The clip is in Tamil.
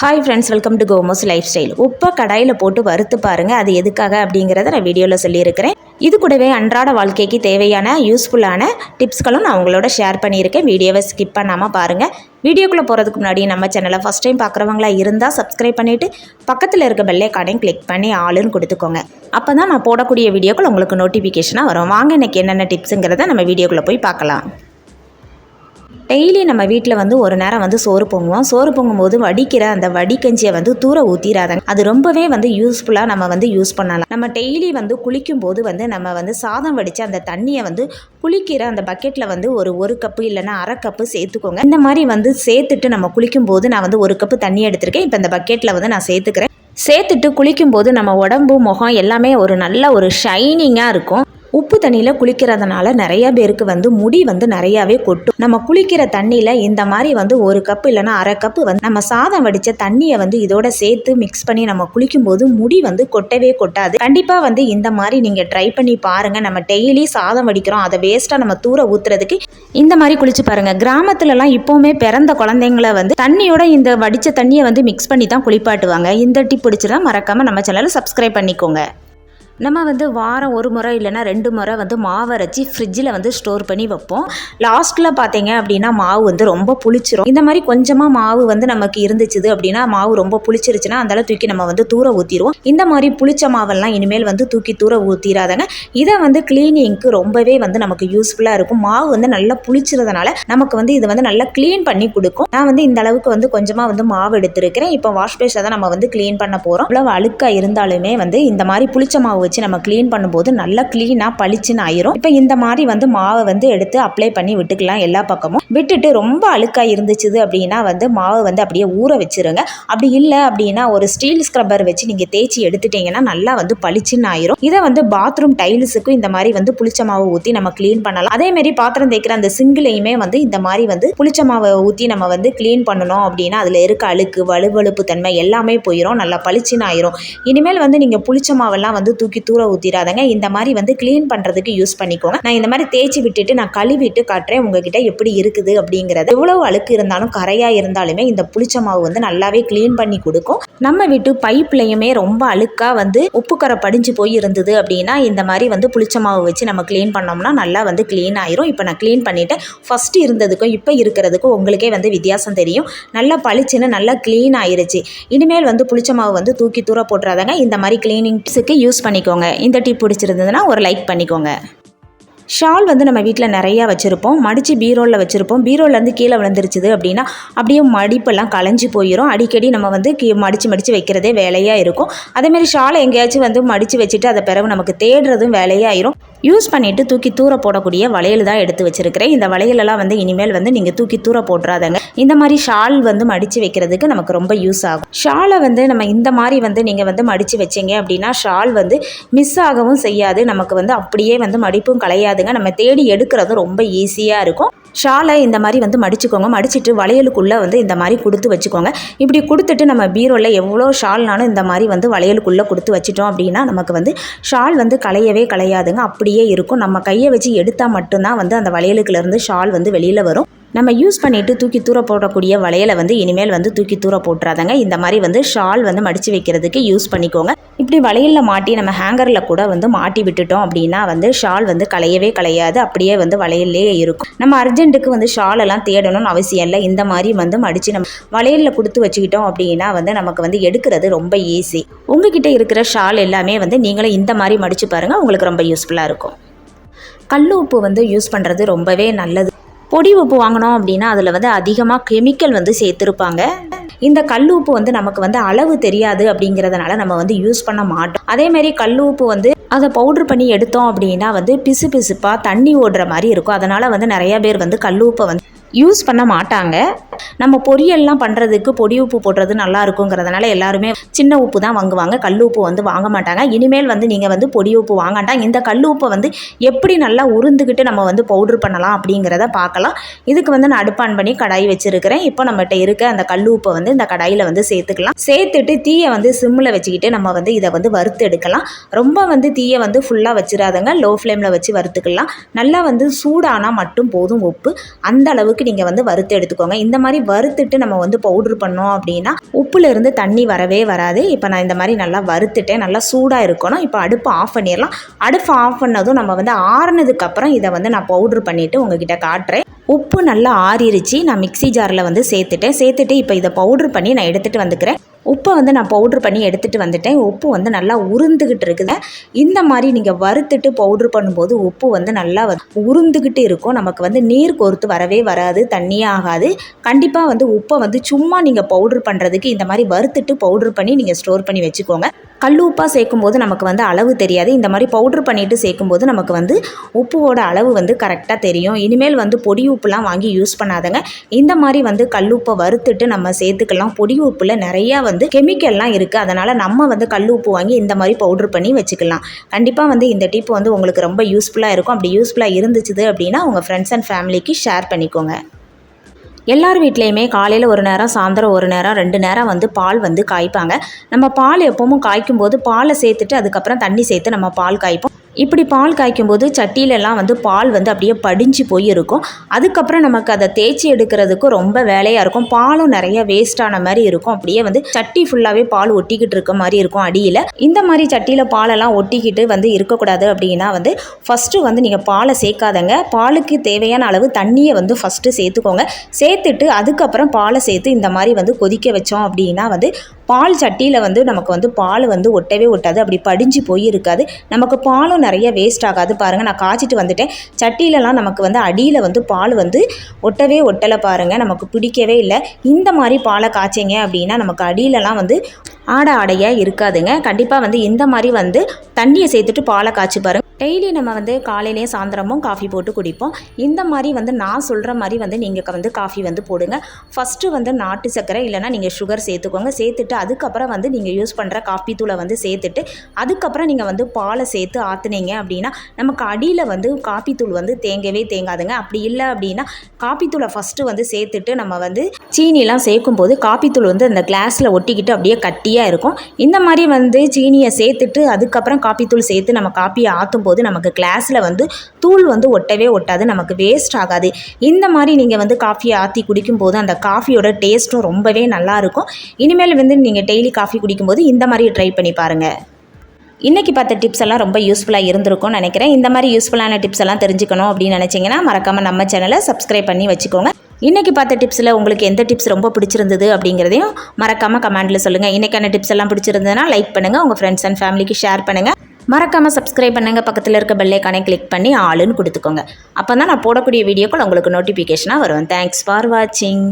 Hi friends welcome to Komos lifestyle உப்பை கடாயில் போட்டு வறுத்து பாருங்கள் அது எதுக்காக அப்படிங்கிறத நான் வீடியோவில் சொல்லியிருக்கிறேன். இது கூடவே அன்றாட வாழ்க்கைக்கு தேவையான யூஸ்ஃபுல்லான டிப்ஸ்களும் நான் உங்களோட ஷேர் பண்ணியிருக்கேன். வீடியோவை ஸ்கிப் பண்ணாமல் பாருங்கள் வீடியோக்குள்ளே போகிறதுக்கு முன்னாடி நம்ம சேனலை ஃபஸ்ட் டைம் பார்க்குறவங்களா இருந்தால் சப்ஸ்கிரைப் பண்ணிவிட்டு பக்கத்தில் இருக்க கடையும் கிளிக் பண்ணி ஆளுன்னு கொடுத்துக்கோங்க. அப்போ தான் நான் போடக்கூடிய வீடியோக்கள் உங்களுக்கு நோட்டிஃபிகேஷனாக வரும். வாங்க எனக்கு என்னென்ன டிப்ஸுங்கிறத நம்ம வீடியோக்குள்ளே போய் பார்க்கலாம். டெய்லி நம்ம வீட்டில் வந்து ஒரு நேரம் வந்து சோறு பொங்குவோம். சோறு பொங்கும்போது வடிக்கிற அந்த வடிக்கஞ்சியை வந்து தூர ஊற்றிடாதாங்க அது ரொம்பவே வந்து யூஸ்ஃபுல்லாக நம்ம வந்து யூஸ் பண்ணலாம். நம்ம டெய்லி வந்து குளிக்கும் போது வந்து நம்ம வந்து சாதம் வடித்து அந்த தண்ணியை வந்து குளிக்கிற அந்த பக்கெட்டில் வந்து ஒரு ஒரு கப்பு இல்லைன்னா அரை கப்பு சேர்த்துக்கோங்க. இந்த மாதிரி வந்து சேர்த்துட்டு நம்ம குளிக்கும் போது நான் வந்து ஒரு கப்பு தண்ணி எடுத்திருக்கேன். இப்போ இந்த பக்கெட்டில் வந்து நான் சேர்த்துக்கிறேன். சேர்த்துட்டு குளிக்கும்போது நம்ம உடம்பு முகம் எல்லாமே ஒரு நல்ல ஒரு ஷைனிங்காக இருக்கும். உப்பு தண்ணியில் குளிக்கிறதுனால நிறைய பேருக்கு வந்து முடி வந்து நிறையாவே கொட்டும். நம்ம குளிக்கிற தண்ணியில் இந்த மாதிரி வந்து ஒரு கப்பு இல்லைன்னா அரை கப்பு வந்து நம்ம சாதம் வடித்த தண்ணியை வந்து இதோட சேர்த்து மிக்ஸ் பண்ணி நம்ம குளிக்கும்போது முடி வந்து கொட்டவே கொட்டாது. கண்டிப்பாக வந்து இந்த மாதிரி நீங்கள் ட்ரை பண்ணி பாருங்கள் நம்ம டெய்லி சாதம் வடிக்கிறோம். அதை வேஸ்ட்டாக நம்ம தூர ஊற்றுறதுக்கு இந்த மாதிரி குளிச்சு பாருங்கள் கிராமத்துலலாம் இப்போவுமே பிறந்த குழந்தைங்கள வந்து தண்ணியோட இந்த வடித்த தண்ணியை வந்து மிக்ஸ் பண்ணி தான் குளிப்பாட்டுவாங்க. இந்த டிப் பிடிச்சிருந்தா மறக்காமல் நம்ம சேனலை சப்ஸ்கிரைப் பண்ணிக்கோங்க. நம்ம வந்து வாரம் ஒரு முறை இல்லைன்னா ரெண்டு முறை வந்து மாவு அரைச்சி ஃப்ரிட்ஜில் வந்து ஸ்டோர் பண்ணி வைப்போம். லாஸ்ட்டில் பார்த்தீங்க அப்படின்னா மாவு வந்து ரொம்ப புளிச்சிரும். இந்த மாதிரி கொஞ்சமாக மாவு வந்து நமக்கு இருந்துச்சுது அப்படின்னா மாவு ரொம்ப புளிச்சிருச்சுன்னா அந்தளவு தூக்கி நம்ம வந்து தூர ஊற்றிடுவோம் இந்த மாதிரி புளிச்ச மாவெல்லாம் இனிமேல் வந்து தூக்கி தூர ஊற்றிடாதாங்க இதை வந்து கிளீனிங்க்கு ரொம்பவே வந்து நமக்கு யூஸ்ஃபுல்லாக இருக்கும். மாவு வந்து நல்லா புளிச்சிறதுனால நமக்கு வந்து இது வந்து நல்லா க்ளீன் பண்ணி கொடுக்கும். நான் வந்து இந்த அளவுக்கு வந்து கொஞ்சமாக வந்து மாவு எடுத்திருக்கிறேன். இப்போ வாஷ் பேஷை தான் நம்ம வந்து க்ளீன் பண்ண போகிறோம் அவ்வளோ அழுக்காக இருந்தாலுமே வந்து இந்த மாதிரி புளிச்ச மாவு வச்சு நம்ம க்ளீன் பண்ணும்போது நல்லா க்ளீனாக பளிச்சுன்னு ஆயிரும். இப்போ இந்த மாதிரி வந்து மாவை வந்து எடுத்து அப்ளை பண்ணி விட்டுக்கலாம் எல்லா பக்கமும். விட்டுட்டு ரொம்ப அழுக்காக இருந்துச்சுது அப்படின்னா வந்து மாவை வந்து அப்படியே ஊற வச்சிருங்க. அப்படி இல்லை அப்படின்னா ஒரு ஸ்டீல் ஸ்க்ரப்பர் வச்சு நீங்கள் தேய்ச்சி எடுத்துட்டீங்கன்னா நல்லா வந்து பளிச்சுன்னு ஆயிரும். இதை வந்து பாத்ரூம் டைல்ஸுக்கும் இந்த மாதிரி வந்து புளிச்ச மாவு ஊற்றி நம்ம க்ளீன் பண்ணலாம். அதே மாதிரி பாத்திரம் தேய்க்கிற அந்த சிங்கிளையுமே வந்து இந்த மாதிரி வந்து புளிச்ச மாவை ஊற்றி நம்ம வந்து க்ளீன் பண்ணணும் அப்படின்னா அதில் இருக்க அழுக்கு வலுவழுப்பு தன்மை எல்லாமே போயிடும் நல்லா பளிச்சுன்னு ஆயிரும். இனிமேல் வந்து நீங்கள் புளிச்ச மாவெல்லாம் வந்து தூக்கி தூர ஊற்றிடாதங்க இந்த மாதிரி வந்து க்ளீன் பண்ணுறதுக்கு யூஸ் பண்ணிக்கோங்க. நான் இந்த மாதிரி தேய்ச்சி விட்டுட்டு நான் கழுவிட்டு காட்டுறேன். உங்ககிட்ட எப்படி இருக்குது அப்படிங்கிறது. எவ்வளவு அழுக்கு இருந்தாலும் கரையாக இருந்தாலுமே இந்த புளிச்ச மாவு வந்து நல்லாவே க்ளீன் பண்ணி கொடுக்கும். நம்ம வீட்டு பைப்லையுமே ரொம்ப அழுக்காக வந்து உப்புக்கரை படிஞ்சு போய் இருந்தது அப்படின்னா இந்த மாதிரி வந்து புளிச்ச மாவு வச்சு நம்ம க்ளீன் பண்ணோம்னா நல்லா வந்து க்ளீன் ஆயிரும். இப்போ நான் க்ளீன் பண்ணிவிட்டேன் ஃபஸ்ட்டு இருந்ததுக்கும் இப்போ இருக்கிறதுக்கும் உங்களுக்கே வந்து வித்தியாசம் தெரியும். நல்லா பளிச்சுன்னு நல்லா க்ளீன் ஆயிருச்சு. இனிமேல் வந்து புளிச்ச மாவு வந்து தூக்கி தூர போட்டுறாதாங்க. இந்த மாதிரி க்ளீனிங்ஸுக்கு யூஸ் பண்ணிக்கோங்க. இந்த டிப் பிடிச்சிருந்ததுன்னா ஒரு லைக் பண்ணிக்கோங்க. ஷால் வந்து நம்ம வீட்டில் நிறையா வச்சுருப்போம். மடித்து பீரோவில் வச்சுருப்போம். பீரோலேருந்து கீழே விழுந்துருச்சுது அப்படின்னா அப்படியே மடிப்பெல்லாம் களைஞ்சி போயிடும் அடிக்கடி நம்ம வந்து கீ மடித்து மடித்து வைக்கிறதே வேலையாக இருக்கும். அதேமாரி ஷாலை எங்கேயாச்சும் வந்து மடித்து வச்சுட்டு அதை பிறகு நமக்கு தேடுறதும் வேலையாயிரும். யூஸ் பண்ணிவிட்டு தூக்கி தூர போடக்கூடிய வளையல் தான் எடுத்து வச்சுருக்கிறேன். இந்த வளையலெல்லாம் வந்து இனிமேல் வந்து நீங்கள் தூக்கி தூர போட்டுறாதங்க. இந்த மாதிரி ஷால் வந்து மடித்து வைக்கிறதுக்கு நமக்கு ரொம்ப யூஸ் ஆகும். ஷாலை வந்து நம்ம இந்த மாதிரி வந்து நீங்கள் வந்து மடித்து வச்சிங்க அப்படின்னா ஷால் வந்து மிஸ் ஆகவும் செய்யாது. நமக்கு வந்து அப்படியே வந்து மடிப்பும் கிடையாதுங்க நம்ம தேடி எடுக்கிறது ரொம்ப ஈஸியாக இருக்கும். ஷாலை இந்த மாதிரி வந்து மடிச்சுக்கோங்க. மடிச்சிட்டு வளையலுக்குள்ளே வந்து இந்த மாதிரி கொடுத்து வச்சுக்கோங்க. இப்படி கொடுத்துட்டு நம்ம பீரோவில் எவ்வளோ ஷால்னாலும் இந்த மாதிரி வந்து வளையலுக்குள்ளே கொடுத்து வச்சிட்டோம் அப்படின்னா நமக்கு வந்து ஷால் வந்து களையவே களையாதுங்க. அப்படியே இருக்கும். நம்ம கையை வச்சு எடுத்தால் மட்டும்தான் வந்து அந்த வளையலுக்குலேருந்து ஷால் வந்து வெளியில் வரும். நம்ம யூஸ் பண்ணிவிட்டு தூக்கி தூர போடக்கூடிய வளையலை வந்து இனிமேல் வந்து தூக்கி தூர போட்டுறாதங்க. இந்த மாதிரி வந்து ஷால் வந்து மடித்து வைக்கிறதுக்கு யூஸ் பண்ணிக்கோங்க. இப்படி வளையலில் மாட்டி நம்ம ஹேங்கரில் கூட வந்து மாட்டி விட்டுட்டோம் அப்படின்னா வந்து ஷால் வந்து களையவே களையாது. அப்படியே வந்து வளையல்லே இருக்கும். நம்ம அர்ஜென்ட்டுக்கு வந்து ஷால் எல்லாம் தேடணும்னு அவசியம் இல்லை. இந்த மாதிரி வந்து மடித்து நம்ம வளையலில் கொடுத்து வச்சுக்கிட்டோம் அப்படின்னா வந்து நமக்கு வந்து எடுக்கிறது ரொம்ப ஈஸி உங்ககிட்ட இருக்கிற ஷால் எல்லாமே வந்து நீங்களும் இந்த மாதிரி மடித்து பாருங்கள் உங்களுக்கு ரொம்ப யூஸ்ஃபுல்லாக இருக்கும். கல் உப்பு வந்து யூஸ் பண்ணுறது ரொம்பவே நல்லது. பொடி உப்பு வாங்கினோம் அப்படின்னா அதில் வந்து அதிகமாக கெமிக்கல் வந்து சேர்த்துருப்பாங்க. இந்த கல் உப்பு வந்து நமக்கு வந்து அளவு தெரியாது அப்படிங்கிறதுனால நம்ம வந்து யூஸ் பண்ண மாட்டோம். அதேமாரி கல் உப்பு வந்து அதை பவுட்ரு பண்ணி எடுத்தோம் அப்படின்னா வந்து பிசு பிசுப்பாக தண்ணி ஓடுற மாதிரி இருக்கும். அதனால் வந்து நிறைய பேர் வந்து கல் உப்பை வந்து யூஸ் பண்ண மாட்டாங்க. நம்ம பொரியல்லாம் பண்ணுறதுக்கு பொடி உப்பு போடுறது நல்லா இருக்குங்கிறதுனால எல்லாருமே சின்ன உப்பு தான் வாங்குவாங்க. கல் உப்பு வந்து வாங்க மாட்டாங்க. இனிமேல் வந்து நீங்கள் வந்து பொடி உப்பு வாங்கண்டாம் இந்த கல் உப்பை வந்து எப்படி நல்லா உருந்துக்கிட்டு நம்ம வந்து பவுட்ரு பண்ணலாம் அப்படிங்கிறத பார்க்கலாம். இதுக்கு வந்து நான் அடுப்பான் பண்ணி கடாய் வச்சுருக்கிறேன். இப்போ நம்மகிட்ட இருக்க அந்த கல் உப்பை வந்து இந்த கடாயில் வந்து சேர்த்துக்கலாம். சேர்த்துட்டு தீயை வந்து சிம்மில் வச்சுக்கிட்டு நம்ம வந்து இதை வந்து வறுத்து எடுக்கலாம். ரொம்ப வந்து தீயை வந்து ஃபுல்லாக வச்சிடாதங்க லோ ஃப்ளேமில் வச்சு வறுத்துக்கலாம். நல்லா வந்து சூடானால் மட்டும் போதும் உப்பு. அந்த அளவுக்கு அளவுக்கு நீங்கள் வந்து வறுத்து எடுத்துக்கோங்க. இந்த மாதிரி வறுத்துட்டு நம்ம வந்து பவுட்ரு பண்ணோம் அப்படின்னா உப்புலேருந்து தண்ணி வரவே வராது. இப்போ நான் இந்த மாதிரி நல்லா வறுத்துட்டேன். நல்லா சூடாக இருக்கணும். இப்போ அடுப்பு ஆஃப் பண்ணிடலாம். அடுப்பு ஆஃப் பண்ணதும் நம்ம வந்து ஆறுனதுக்கப்புறம் இதை வந்து நான் பவுட்ரு பண்ணிவிட்டு உங்ககிட்ட காட்டுறேன். உப்பு நல்லா ஆறிருச்சு. நான் மிக்ஸி ஜாரில் வந்து சேர்த்துட்டேன். சேர்த்துட்டு இப்போ இதை பவுட்ரு பண்ணி நான் எடுத்துகிட்டு வந்துக்கிறேன். உப்பை வந்து நான் பவுட்ரு பண்ணி எடுத்துகிட்டு வந்துட்டேன். உப்பு வந்து நல்லா உருந்துக்கிட்டு இருக்குது. இந்த மாதிரி நீங்கள் வறுத்துட்டு பவுட்ரு பண்ணும்போது உப்பு வந்து நல்லா வந்து உருந்துக்கிட்டு இருக்கும். நமக்கு வந்து நீர் கோர்த்து வரவே வராது தண்ணியே ஆகாது. கண்டிப்பாக வந்து உப்பை வந்து சும்மா நீங்கள் பவுட்ரு பண்ணுறதுக்கு இந்த மாதிரி வறுத்துட்டு பவுட்ரு பண்ணி நீங்கள் ஸ்டோர் பண்ணி வச்சுக்கோங்க. கல் உப்பாக சேர்க்கும்போது நமக்கு வந்து அளவு தெரியாது. இந்த மாதிரி பவுட்ரு பண்ணிவிட்டு சேர்க்கும்போது நமக்கு வந்து உப்புவோட அளவு வந்து கரெக்டாக தெரியும். இனிமேல் வந்து பொடி உப்புலாம் வாங்கி யூஸ் பண்ணாதங்க. இந்த மாதிரி வந்து கல் உப்பை வறுத்துட்டு நம்ம சேர்த்துக்கலாம். பொடி உப்பில் நிறையா வந்து கெமிக்கல்லாம் இருக்குது அதனால் நம்ம வந்து கல் உப்பு வாங்கி இந்த மாதிரி பவுட்ரு பண்ணி வச்சுக்கலாம். கண்டிப்பாக வந்து இந்த டிப் வந்து உங்களுக்கு ரொம்ப யூஸ்ஃபுல்லாக இருக்கும். அப்படி யூஸ்ஃபுல்லாக இருந்துச்சு அப்படின்னா உங்கள் ஃப்ரெண்ட்ஸ் அண்ட் ஃபேமிலிக்கு ஷேர் பண்ணிக்கோங்க. எல்லார் வீட்லேயுமே காலையில் ஒரு நேரம் சாயந்தரம் ஒரு நேரம் ரெண்டு நேரம் வந்து பால் வந்து காய்ப்பாங்க. நம்ம பால் எப்பவும் காய்க்கும் போது பாலை சேர்த்துட்டு அதுக்கப்புறம் தண்ணி சேர்த்து நம்ம பால் காய்ப்போம். இப்படி பால் காய்க்கும்போது சட்டியிலலாம் வந்து பால் வந்து அப்படியே படிஞ்சு போய் இருக்கும் அதுக்கப்புறம் நமக்கு அதை தேய்ச்சி எடுக்கிறதுக்கு ரொம்ப வேலையாக இருக்கும். பாலும் நிறைய வேஸ்ட் ஆன மாதிரி இருக்கும். அப்படியே வந்து சட்டி ஃபுல்லாகவே பால் ஒட்டிக்கிட்டு இருக்க மாதிரி இருக்கும் அடியில். இந்த மாதிரி சட்டியில் பாலெல்லாம் ஒட்டிக்கிட்டு வந்து இருக்கக்கூடாது அப்படின்னா வந்து ஃபஸ்ட்டு வந்து நீங்கள் பாலை சேர்க்காதங்க. பாலுக்கு தேவையான அளவு தண்ணியை வந்து ஃபஸ்ட்டு சேர்த்துக்கோங்க. சேர்த்துட்டு அதுக்கப்புறம் பாலை சேர்த்து இந்த மாதிரி வந்து கொதிக்க வச்சோம் அப்படின்னா வந்து பால் சட்டியில் வந்து நமக்கு வந்து பால் வந்து ஒட்டவே ஒட்டாது அப்படி படிஞ்சு போய் இருக்காது. நமக்கு பாலும் நிறைய வேஸ்ட் ஆகாது. பாருங்கள் நான் காய்ச்சிட்டு வந்துட்டேன். சட்டியிலலாம் நமக்கு வந்து அடியில் வந்து பால் வந்து ஒட்டவே ஒட்டலை பாருங்கள் நமக்கு பிடிக்கவே இல்லை. இந்த மாதிரி பாலை காய்ச்சிங்க அப்படின்னா நமக்கு அடியிலலாம் வந்து ஆட ஆடையாக இருக்காதுங்க. கண்டிப்பாக வந்து இந்த மாதிரி வந்து தண்ணியை சேர்த்துட்டு பாலை காய்ச்சி பாருங்கள் டெய்லி நம்ம வந்து காலையிலேயும் சாயந்தரமும் காஃபி போட்டு குடிப்போம். இந்த மாதிரி வந்து நான் சொல்கிற மாதிரி வந்து நீங்கள் வந்து காஃபி வந்து போடுங்க. ஃபஸ்ட்டு வந்து நாட்டு சர்க்கரை இல்லைனா நீங்கள் சுகர் சேர்த்துக்கோங்க. சேர்த்துட்டு அதுக்கப்புறம் வந்து நீங்கள் யூஸ் பண்ணுற காஃபி தூளை வந்து சேர்த்துட்டு அதுக்கப்புறம் நீங்கள் வந்து பாலை சேர்த்து ஆற்றுனீங்க அப்படின்னா நமக்கு அடியில் வந்து காஃபி தூள் வந்து தேங்கவே தேங்காதுங்க. அப்படி இல்லை அப்படின்னா காஃபி தூளை ஃபஸ்ட்டு வந்து சேர்த்துட்டு நம்ம வந்து சீனிலாம் சேர்க்கும்போது காஃபி தூள் வந்து அந்த கிளாஸில் ஒட்டிக்கிட்டு அப்படியே கட்டியாக இருக்கும். இந்த மாதிரி வந்து சீனியை சேர்த்துட்டு அதுக்கப்புறம் காஃபி தூள் சேர்த்து நம்ம காப்பியை ஆற்றும் போது நமக்கு கிளாஸில் வந்து தூள் வந்து ஒட்டவே ஒட்டாது நமக்கு வேஸ்ட் ஆகாது. இந்த மாதிரி நீங்கள் வந்து காஃபியை ஆற்றி குடிக்கும்போது அந்த காஃபியோட டேஸ்ட்டும் ரொம்பவே நல்லாயிருக்கும் இனிமேல் வந்து நீங்கள் டெய்லி காஃபி குடிக்கும்போது இந்த மாதிரி ட்ரை பண்ணி பாருங்கள் இன்றைக்கி பார்த்த டிப்ஸ் எல்லாம் ரொம்ப யூஸ்ஃபுல்லாக இருந்திருக்கும்னு நினைக்கிறேன். இந்த மாதிரி யூஸ்ஃபுல்லான டிப்ஸ் எல்லாம் தெரிஞ்சுக்கணும் அப்படின்னு நினச்சிங்கன்னா மறக்காமல் நம்ம சேனலை சப்ஸ்கிரைப் பண்ணி வச்சுக்கோங்க. இன்றைக்கி பார்த்த டிப்ஸில் உங்களுக்கு எந்த டிப்ஸ் ரொம்ப பிடிச்சிருந்தது அப்படிங்கிறதையும் மறக்காமல் கமெண்ட்டில் சொல்லுங்கள் இன்றைக்கான டிப்ஸ் எல்லாம் பிடிச்சிருந்ததுன்னா லைக் பண்ணுங்கள் உங்கள் ஃப்ரெண்ட்ஸ் அண்ட் ஃபேமிலிக்கு ஷேர் பண்ணுங்கள் மறக்காமல் சப்ஸ்கிரைப் பண்ணுங்கள் பக்கத்தில் இருக்க பெல்லைக்கானே கிளிக் பண்ணி ஆளுன்னு கொடுத்துக்கோங்க. அப்போ தான் நான் போடக்கூடிய வீடியோக்கள் உங்களுக்கு நோட்டிஃபிகேஷனாக வரும். தேங்க்ஸ் ஃபார் வாட்சிங்